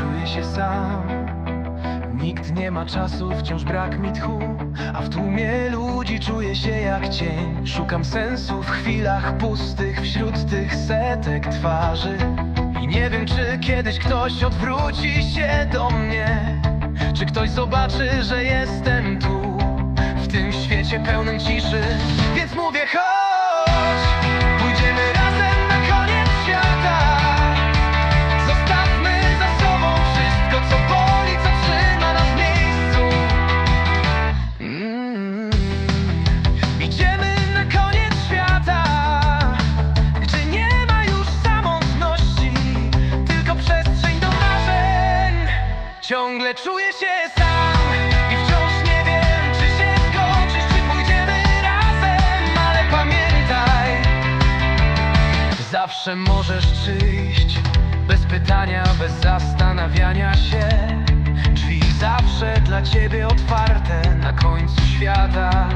czuję się sam. Nikt nie ma czasu, wciąż brak mi tchu. A w tłumie ludzi czuję się jak cień. Szukam sensu w chwilach pustych Wśród tych setek twarzy. I nie wiem czy kiedyś ktoś odwróci się do mnie. Czy ktoś zobaczy, że jestem tu W tym świecie pełnym ciszy. Więc mówię chodź Ciągle czuję się sam i wciąż nie wiem, czy się skończysz, czy pójdziemy razem, ale pamiętaj. Zawsze możesz przyjść Bez pytania, bez zastanawiania się Drzwi zawsze dla ciebie otwarte Na końcu świata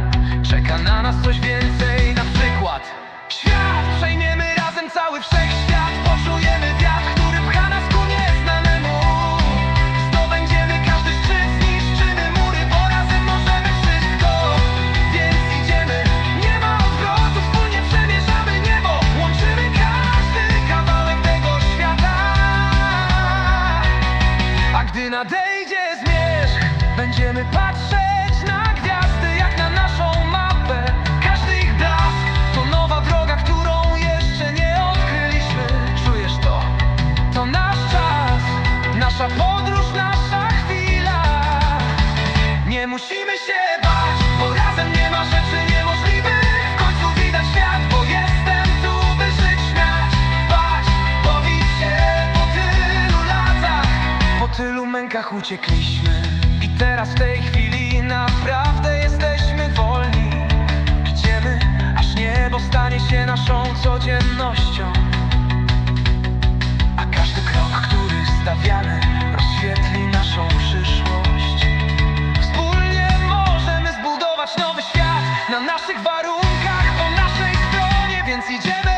Czeka na nas coś więcej Na przykład Świat przejmiemy razem cały wszechświat zmierzch Będziemy patrzeć na gwiazdy Jak na naszą mapę uciekliśmy. I teraz w tej chwili Naprawdę jesteśmy wolni. Idziemy, aż niebo stanie się naszą codziennością. A każdy krok, który stawiamy, rozświetli naszą przyszłość. Wspólnie możemy zbudować nowy świat na naszych warunkach, po naszej stronie, więc idziemy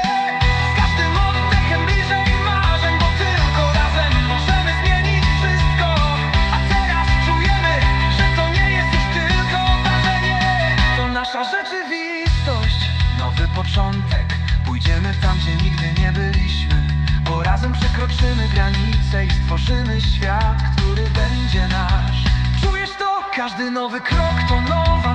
granice i stworzymy świat, który będzie nasz. Czujesz to? Każdy nowy krok to nowa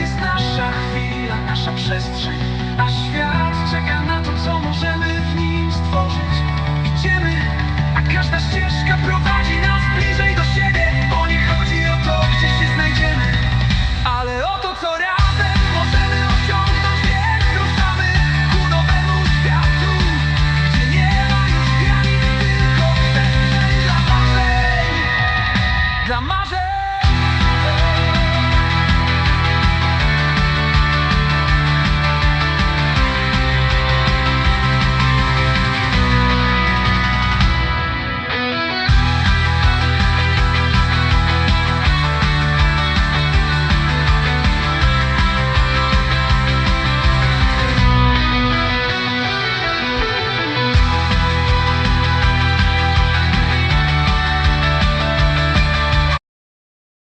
Jest nasza chwila, nasza przestrzeń, nasz świat.